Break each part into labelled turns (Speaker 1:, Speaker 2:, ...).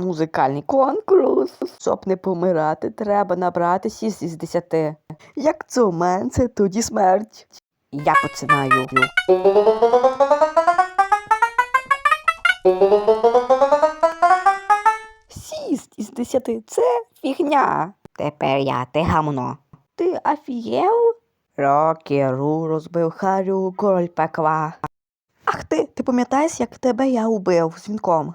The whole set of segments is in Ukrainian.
Speaker 1: Музикальний конкурс. Щоб не помирати, треба набрати 6 із 10. Як мене, це тоді смерть. Я починаю. Сість із десяти це фігня. Тепер я те гамно. Ти офігел? Рокеру розбив харю король пекла. Ах ти, ти пам'ятаєш, як тебе я убив дзвінком?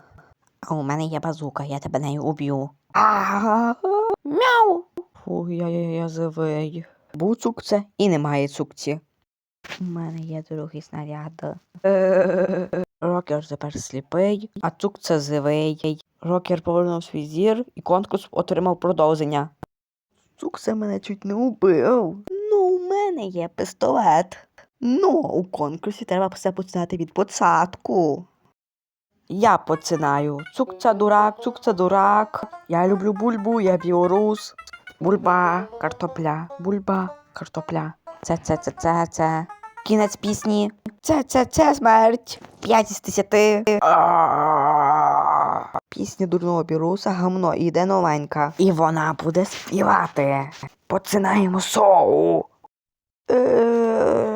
Speaker 1: А у мене є базука, я тебе нею уб'ю. Ага. Мяу. Фу, я, я, я живий. Був цукце і немає цукці. У мене є другий снаряд. Рокер тепер сліпий, а цукце живий. Рокер повернув свій зір і конкурс отримав продовження. Цукце мене чуть не убив. Ну, у мене є пістолет. Ну, у конкурсі треба все починати від початку. Я починаю. Цукця дурак, цукця дурак. Я люблю бульбу, я білорус. Бульба, картопля, бульба, картопля. Це, це, це, це, це. Кінець пісні. Це, це, це смерть. П'ять із десяти. Пісня дурного біруса гамно і йде новенька. І вона буде співати. Починаємо шоу. Е,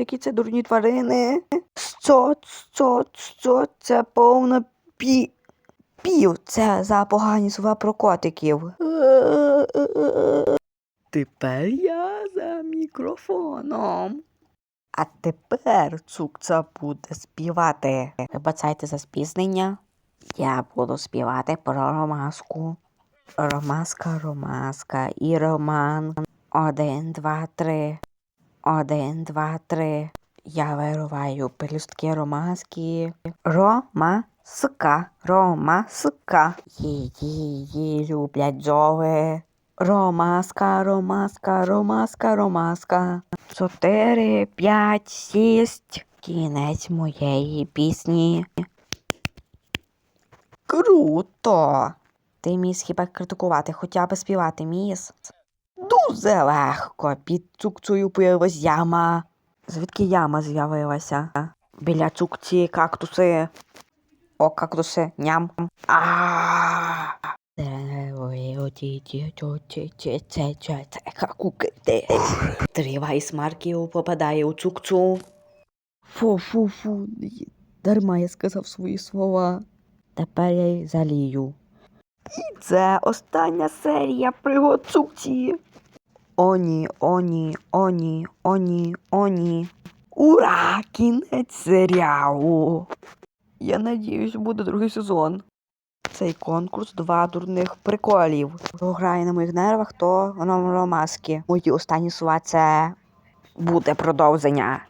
Speaker 1: Котики це дурні тварини. Що, що, що, це повна пі. Пів. Це за погані слова про котиків. Тепер я за мікрофоном. А тепер цукця буде співати. Вибачайте за спізнення. Я буду співати про ромаску. Ромаска, ромаска і роман. Один, два, три. Один, два, три. Я вируваю пелюстки ромаски. Ромаска, ромаска. Її люблять бджоли. Ромаска, ромаска, ромаска, ромаска. Чотири, п'ять, шість. Кінець моєї пісні. Круто! Ти міс хіба критикувати, хоча б співати міс? Дуже легко. Під цукцею появилась яма. Звідки яма з'явилася? Біля цукці кактуси. О, кактуси, ням. А. Тривай смарків попадає у цукцу. Фу, фу, фу. Дарма я сказав свої слова. Тепер я залію. І це остання серія пригод цукці. Оні, оні, оні, оні, оні. Ура! Кінець серіалу. Я надіюсь, буде другий сезон. Цей конкурс два дурних приколів. Хто грає на моїх нервах, то ромаски. Мої останні слова це буде продовження.